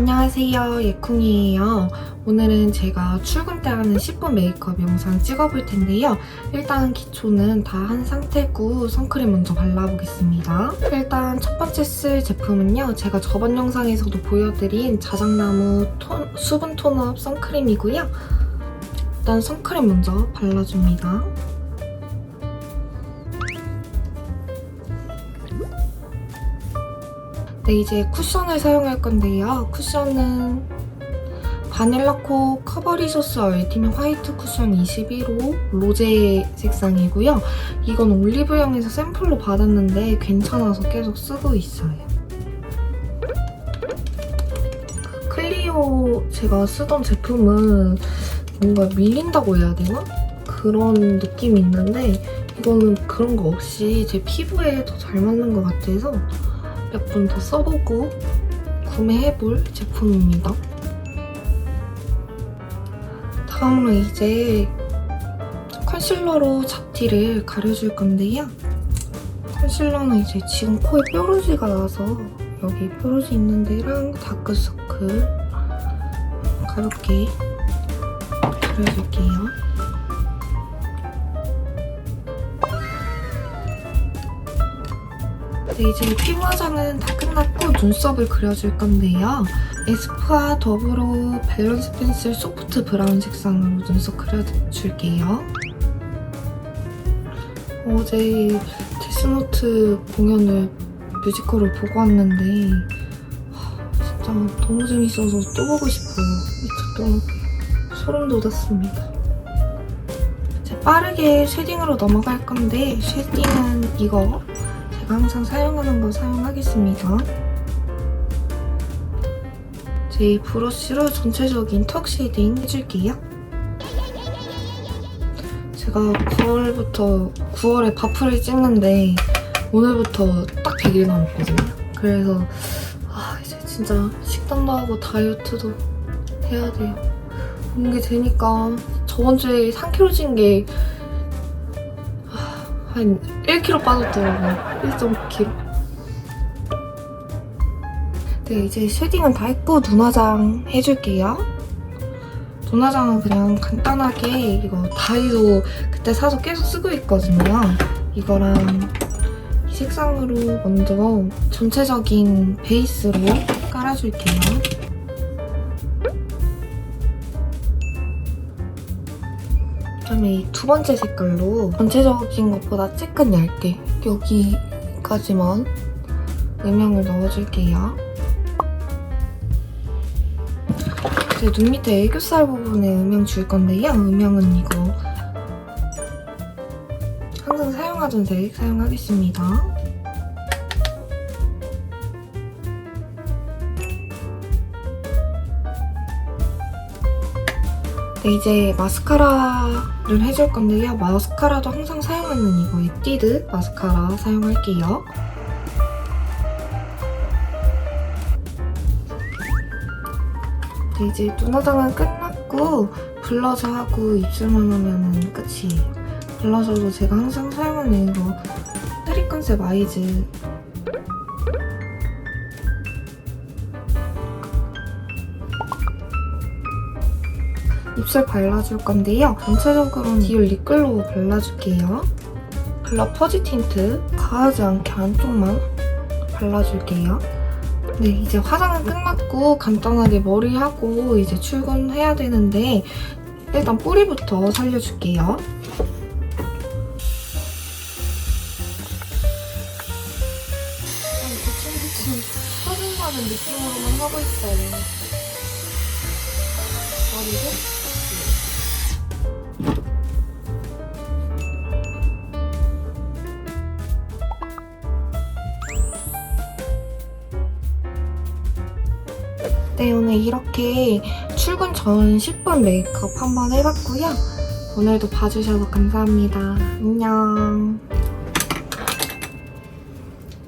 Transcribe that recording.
안녕하세요. 예쿵이에요. 오늘은 제가 출근 때 하는 10분 메이크업 영상 찍어볼 텐데요. 일단 기초는 다 한 상태고 선크림 먼저 발라보겠습니다. 일단 첫 번째 쓸 제품은요. 제가 저번 영상에서도 보여드린 자작나무 톤- 수분 톤업 선크림이고요. 일단 선크림 먼저 발라줍니다 네, 이제 쿠션을 사용할 건데요. 쿠션은 바닐라코 커버리 소스 얼티밋 화이트 쿠션 21호 로제 색상이고요. 이건 올리브영에서 샘플로 받았는데 괜찮아서 계속 쓰고 있어요. 클리오 제가 쓰던 제품은 뭔가 밀린다고 해야 되나? 그런 느낌이 있는데 이거는 그런 거 없이 제 피부에 더 잘 맞는 것 같아서 몇 번 더 써보고 구매해볼 제품입니다. 다음으로 이제 컨실러로 잡티를 가려줄 건데요. 컨실러는 이제 지금 코에 뾰루지가 나서 여기 뾰루지 있는 데랑 다크서클 가볍게 가려줄게요. 네, 이제 피부 화장은 다 끝났고 눈썹을 그려줄 건데요. 에스쁘아 더불어 밸런스 펜슬 소프트 브라운 색상으로 눈썹 그려줄게요. 어제 데스노트 공연을 뮤지컬을 보고 왔는데 하, 진짜 너무 재밌어서 또 보고 싶어요. 미쳤 또 소름 돋았습니다. 빠르게 쉐딩으로 넘어갈 건데 쉐딩은 이거 제가 항상 사용하는 거 사용하겠습니다. 제 브러쉬로 전체적인 턱 쉐딩 해줄게요. 제가 9월부터 9월에 바프를 찍는데 오늘부터 딱 100일 남았거든요. 그래서 아 이제 진짜 식단도 하고 다이어트도 해야 돼요. 그런 게 되니까 저번 주에 3kg 찐게 한 1kg 빠졌더라고요. 1.5kg. 네, 이제 쉐딩은 다 했고 눈화장 해줄게요. 눈화장은 그냥 간단하게 이거 다이소 그때 사서 계속 쓰고 있거든요. 이거랑 이 색상으로 먼저 전체적인 베이스로 깔아줄게요. 그다음에 이 두 번째 색깔로 전체적인 것보다 조금 얇게 여기까지만 음영을 넣어줄게요. 이제 눈 밑에 애교살 부분에 음영 줄 건데요. 음영은 이거 항상 사용하던 색 사용하겠습니다. 네, 이제 마스카라 를 해줄 건데요. 마스카라도 항상 사용하는 이거 에뛰드 마스카라 사용할게요. 네, 이제 눈 화장은 끝났고 블러셔 하고 입술만 하면 끝이에요. 블러셔도 제가 항상 사용하는 이거 페리 컨셉 아이즈 입술 발라줄 건데요. 전체적으로는 디올 립글로우 발라줄게요. 블러 퍼지 틴트 가하지 않게 안쪽만 발라줄게요. 네, 이제 화장은 끝났고 간단하게 머리하고 이제 출근해야 되는데 일단 뿌리부터 살려줄게요. 대충대충 서른가는 느낌으로만 하고 있어요. 네, 오늘 이렇게 출근 전 10분 메이크업 한번 해봤고요. 오늘도 봐주셔서 감사합니다. 안녕.